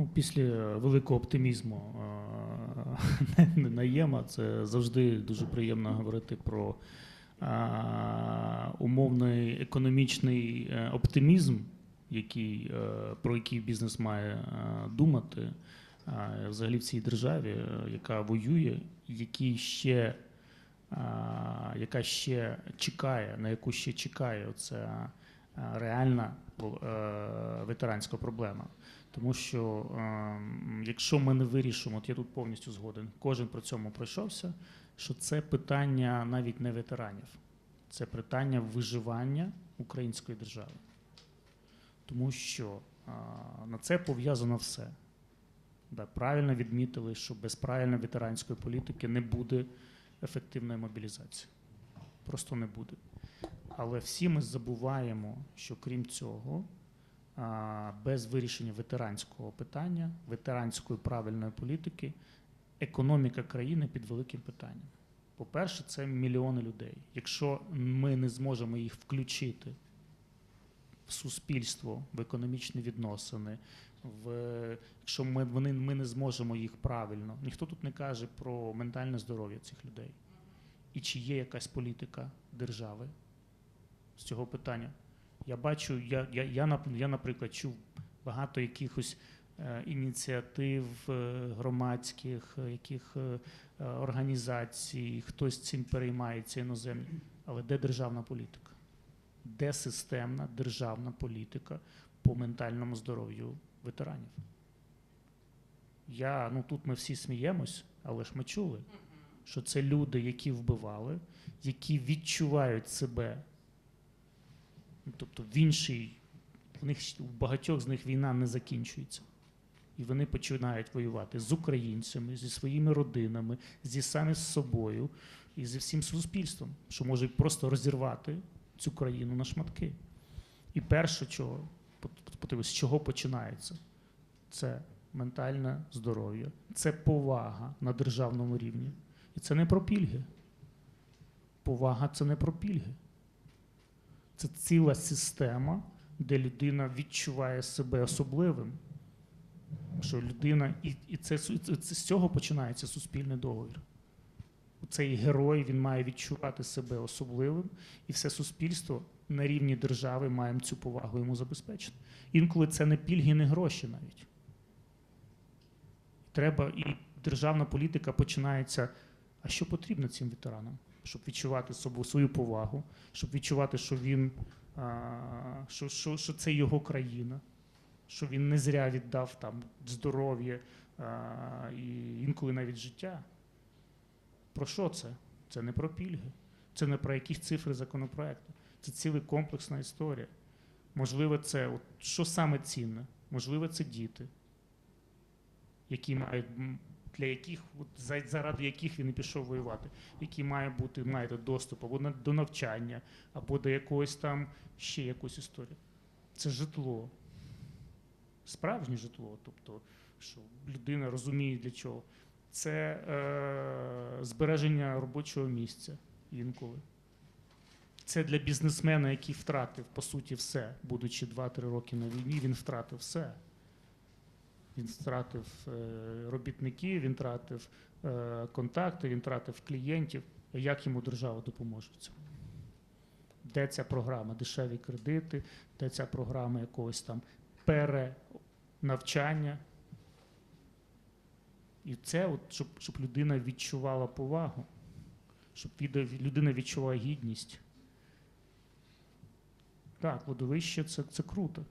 Ну, після великого оптимізму е, Наєма це завжди дуже приємно говорити про е, умовний економічний е, оптимізм, який, про який бізнес має думати взагалі в цій державі, яка воює, який ще, яка ще чекає, на яку ще чекає оця реальна е, ветеранська проблема. Тому що ем, якщо ми не вирішимо, от я тут повністю згоден, кожен про цьому пройшовся, що це питання навіть не ветеранів, це питання виживання української держави. Тому що на це пов'язано все. Да, правильно відмітили, що без правильної ветеранської політики не буде ефективної мобілізації. Просто не буде. Але всі ми забуваємо, що крім цього, без вирішення ветеранського питання, ветеранської правильної політики, економіка країни під великим питанням. По-перше, це мільйони людей. Якщо ми не зможемо їх включити в суспільство, в економічні відносини, в, якщо ми, вони, ми не зможемо їх правильно, ніхто тут не каже про ментальне здоров'я цих людей. І чи є якась політика держави з цього питання? Я бачу, я, я, я, я наприклад, чув багато якихось е, ініціатив е, громадських, е, яких е, організацій, хтось цим переймається іноземні. Але де державна політика? Де системна державна політика по ментальному здоров'ю ветеранів? Я, ну тут ми всі сміємось, але ж ми чули, що це люди, які вбивали, які відчувають себе Тобто в іншій, в них у багатьох з них війна не закінчується. І вони починають воювати з українцями, зі своїми родинами, зі самі з собою і зі всім суспільством, що може просто розірвати цю країну на шматки. І перше, чого, з чого починається? Це ментальне здоров'я, це повага на державному рівні. І це не про пільги. Повага це не про пільги. Це ціла система, де людина відчуває себе особливим. Що людина, і, і це, це, з цього починається суспільний договір. Цей герой він має відчувати себе особливим, і все суспільство на рівні держави має цю повагу йому забезпечити. Інколи це не пільги, не гроші навіть. Треба, і державна політика починається. А що потрібно цим ветеранам? Щоб відчувати собою свою повагу, щоб відчувати, що він що, що, що це його країна, що він не зря віддав там здоров'я і інколи навіть життя. Про що це? Це не про пільги, це не про якісь цифри законопроекту. Це ціла комплексна історія. Можливо, це от, що саме цінне? Можливо, це діти, які мають для яких от, заради яких він і пішов воювати, які мають бути маєте доступ або на- до навчання, або до якоїсь там ще якоїсь історії. Це житло, справжнє житло, тобто, що людина розуміє для чого. Це е, збереження робочого місця інколи. Це для бізнесмена, який втратив, по суті, все, будучи 2-3 роки на війні, він втратив все. Він втратив е, робітників, він втратив е, контакти, він втратив клієнтів. Як йому держава допоможе в цьому? Де ця програма? Дешеві кредити, де ця програма якогось там перенавчання? І це, от, щоб, щоб людина відчувала повагу, щоб людина відчувала гідність. Так, водовище це, це круто.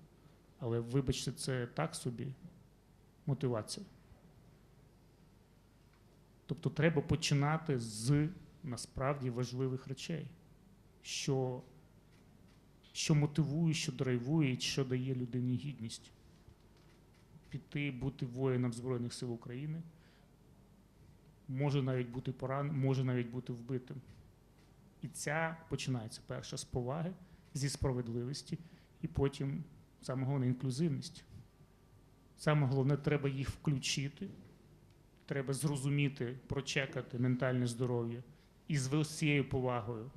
Але вибачте, це так собі мотивація. Тобто треба починати з насправді важливих речей, що, що мотивує, що драйвує, що дає людині гідність. Піти, бути воїном Збройних сил України, може навіть бути пораненим, може навіть бути вбитим. І ця починається перша з поваги, зі справедливості, і потім саме головне інклюзивність. Саме головне, треба їх включити, треба зрозуміти, прочекати ментальне здоров'я і з усією повагою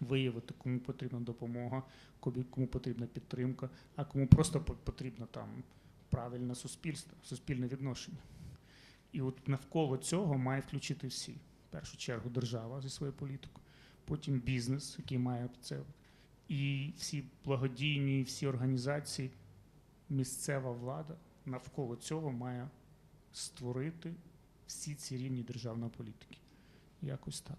виявити, кому потрібна допомога, кому потрібна підтримка, а кому просто потрібно там правильне суспільство, суспільне відношення. І от навколо цього має включити всі. В першу чергу держава зі своєю політикою, потім бізнес, який має це, і всі благодійні, всі організації місцева влада навколо цього має створити всі ці рівні державної політики. Якось так.